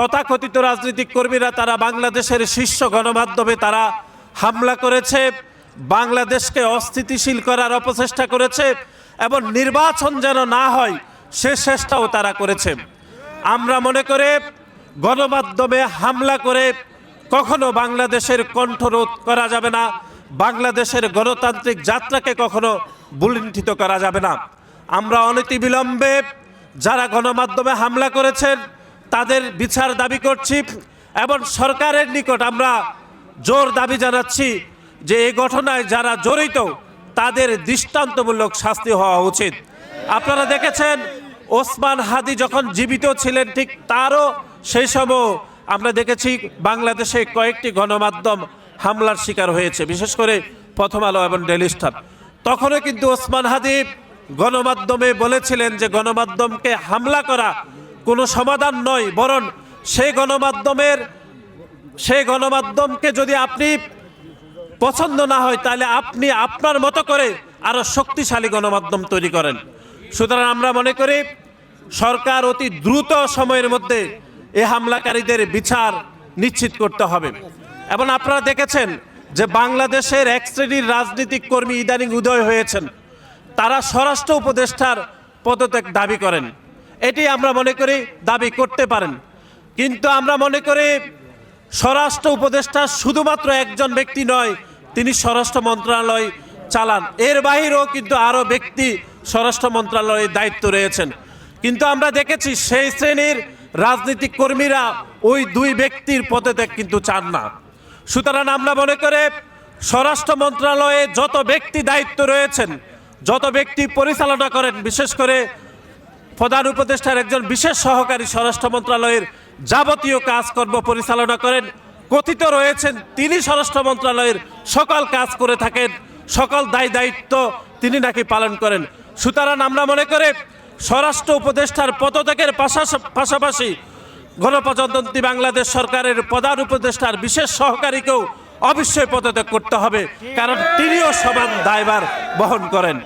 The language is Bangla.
তথাকথিত রাজনৈতিক কর্মীরা তারা বাংলাদেশের শীর্ষ গণমাধ্যমে তারা হামলা করেছে, বাংলাদেশকে অস্থিতিশীল করার অপচেষ্টা করেছে এবং নির্বাচন যেন না হয়, সে চেষ্টাও তারা করেছে। আমরা মনে করে গণমাধ্যমে হামলা করে কখনো বাংলাদেশের কণ্ঠরোধ করা যাবে না, বাংলাদেশের গণতান্ত্রিক যাত্রাকে কখনো বুলুণ্ঠিত করা যাবে না। আমরা অনতি অনতিবিলম্বে যারা গণমাধ্যমে হামলা করেছেন তাদের বিচার দাবি করছি এবং সরকারের নিকট আমরা জোর দাবি জানাচ্ছি যে এই ঘটনায় যারা জড়িত, তাদের দৃষ্টান্তমূলক শাস্তি হওয়া উচিত। আপনারা দেখেছেন, ওসমান হাদি যখন জীবিত ছিলেন ঠিক তারও সেই সময় আমরা দেখেছি বাংলাদেশে কয়েকটি গণমাধ্যম হামলার শিকার হয়েছে, বিশেষ করে প্রথম আলো এবং ডেলি স্টার। তখনও কিন্তু ওসমান হাদি গণমাধ্যমে বলেছিলেন যে গণমাধ্যমকে হামলা করা কোনো সমাধান নয়, বরং সেই গণমাধ্যমের সেই গণমাধ্যমকে যদি আপনি পছন্দ না হয়, তাহলে আপনি আপনার মতো করে আরও শক্তিশালী গণমাধ্যম তৈরি করেন। সুতরাং আমরা মনে করি, সরকার অতি দ্রুত সময়ের মধ্যে এ হামলাকারীদের বিচার নিশ্চিত করতে হবে। এবং আপনারা দেখেছেন যে বাংলাদেশের এক শ্রেণির রাজনৈতিক কর্মী ইদানিং উদয় হয়েছেন। তারা স্বরাষ্ট্র উপদেষ্টার পদত্যাগ দাবি করেন। এটি আমরা মনে করি দাবি করতে পারেন। কিন্তু আমরা মনে করি স্বরাষ্ট্র উপদেষ্টা শুধুমাত্র একজন ব্যক্তি নয়, তিনি স্বরাষ্ট্র মন্ত্রণালয় চালান। এর বাহিরেও কিন্তু আরও ব্যক্তি স্বরাষ্ট্র মন্ত্রণালয়ের দায়িত্ব রয়েছেন। কিন্তু আমরা দেখেছি সেই শ্রেণির রাজনৈতিক কর্মীরা ওই দুই ব্যক্তির পথে পদত্যাগ কিন্তু চান না। সুতরাং আমরা মনে করে স্বরাষ্ট্র মন্ত্রণালয়ে যত ব্যক্তি দায়িত্ব রয়েছেন, যত ব্যক্তি পরিচালনা করেন, বিশেষ করে প্রধান উপদেষ্টার একজন বিশেষ সহকারী স্বরাষ্ট্র মন্ত্রণালয়ের যাবতীয় কাজকর্ম পরিচালনা করেন। কথিত রয়েছেন, তিনি স্বরাষ্ট্র মন্ত্রণালয়ের সকল কাজ করে থাকেন, সকল দায় দায়িত্ব তিনি নাকি পালন করেন। সুতরাং আমরা মনে করে স্বরাষ্ট্র উপদেষ্টার পদত্যাগের পাশাপাশি গণপ্রজাতন্ত্রী বাংলাদেশ সরকারের প্রধান উপদেষ্টার বিশেষ সহকারীকেও অবশ্যই পদত্যাগ করতে হবে, কারণ তিনিও সমান দায়ভার বহন করেন।